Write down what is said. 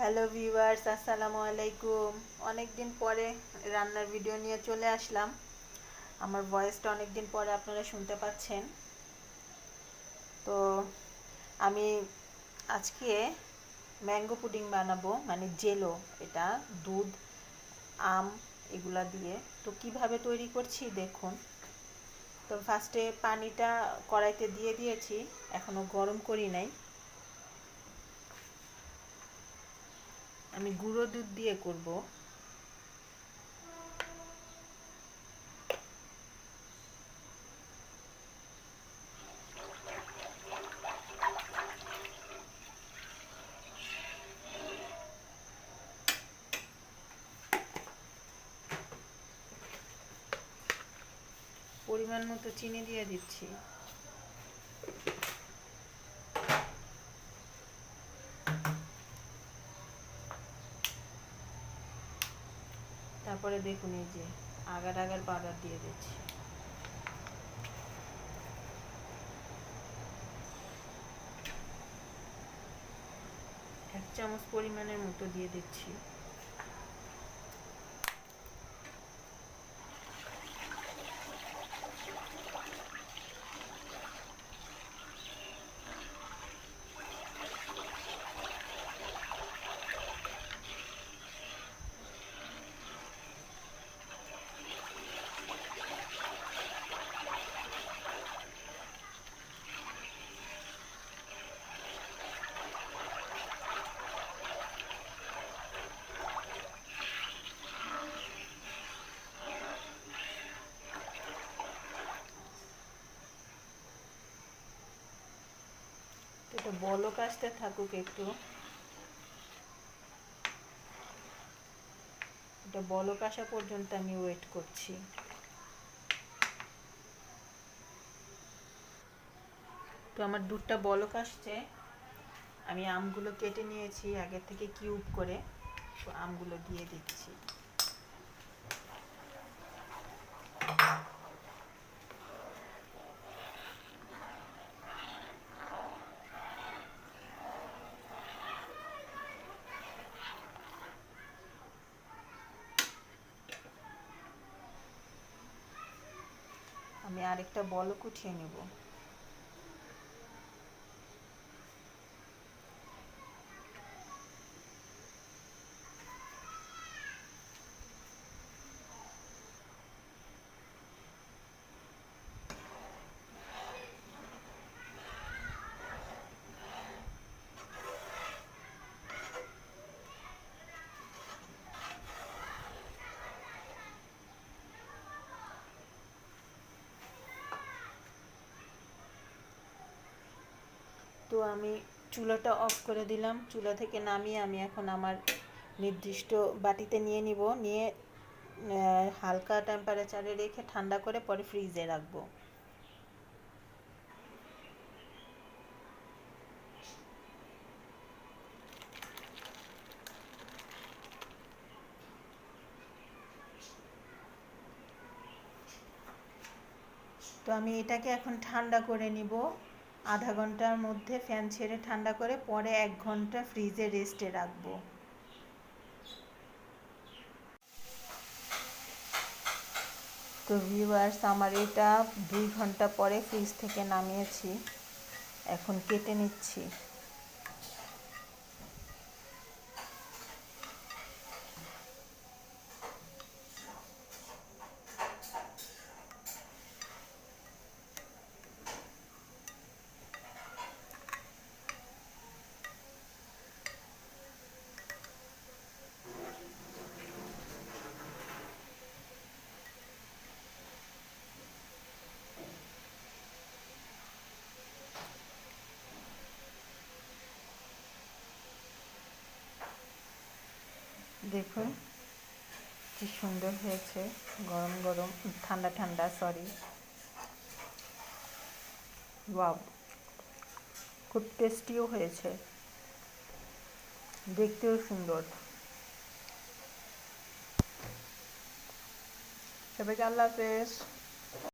Hello viewers আসসালামু আলাইকুম। অনেক দিন পরে রান্নার ভিডিও নিয়ে চলে আসলাম। আমার ভয়েসটা অনেক দিন পরে আপনারা শুনতে পাচ্ছেন। তো আমি আজকে ম্যাঙ্গো পুডিং বানাবো মানে জেলো, এটা দুধ, আম, এগুলা দিয়ে। তো কীভাবে তৈরি করছি দেখুন। তো ফার্স্টে পানিটা কড়াইতে দিয়ে দিয়েছি, এখনও গরম করি নাই। আমি গুঁড়ো দুধ দিয়ে করব। পরিমাণ মতো চিনি দিয়ে দিচ্ছি। তারপরে দেখুন এই যে আগার আগার পাউডার দিয়ে দিচ্ছি। এক চামচ পরিমাণের মতো দিয়ে দিচ্ছি এটা বলক আসতে থাকুক একটু। এটা বলক আসা পর্যন্ত আমি ওয়েট করছি। তো আমার দুধটা বলক আসছে। আমি আমগুলো কেটে নিয়েছি, আগে থেকে কিউব করে। তো আমগুলো দিয়ে দিচ্ছি। আমি আরেকটা বল কুঠিয়ে নেব। তো আমি চুলাটা অফ করে দিলাম। চুলা থেকে নামিয়ে আমি এখন আমার নির্দিষ্ট বাটিতে নিয়ে নিব। নিয়ে হালকা টেম্পারেচারে রেখে ঠান্ডা করে পরে ফ্রিজে রাখব। তো আমি এটাকে এখন ঠান্ডা করে নিব। আধা ঘণ্টার মধ্যে ফ্যান ছেড়ে ঠান্ডা করে পরে এক ঘণ্টা ফ্রিজে রেস্টে রাখব। তো ভিউয়ার্স আমার এটা দুই ঘণ্টা পরে ফ্রিজ থেকে নামিয়েছি। এখন কেটে নিচ্ছি। দেখুন, কি সুন্দর হয়েছে, গরম গরম, ঠান্ডা ঠান্ডা সরি বাব খুব টেস্টিও হয়েছে। দেখতেও সুন্দর। সবাইকে আল্লাহ হাফেজ।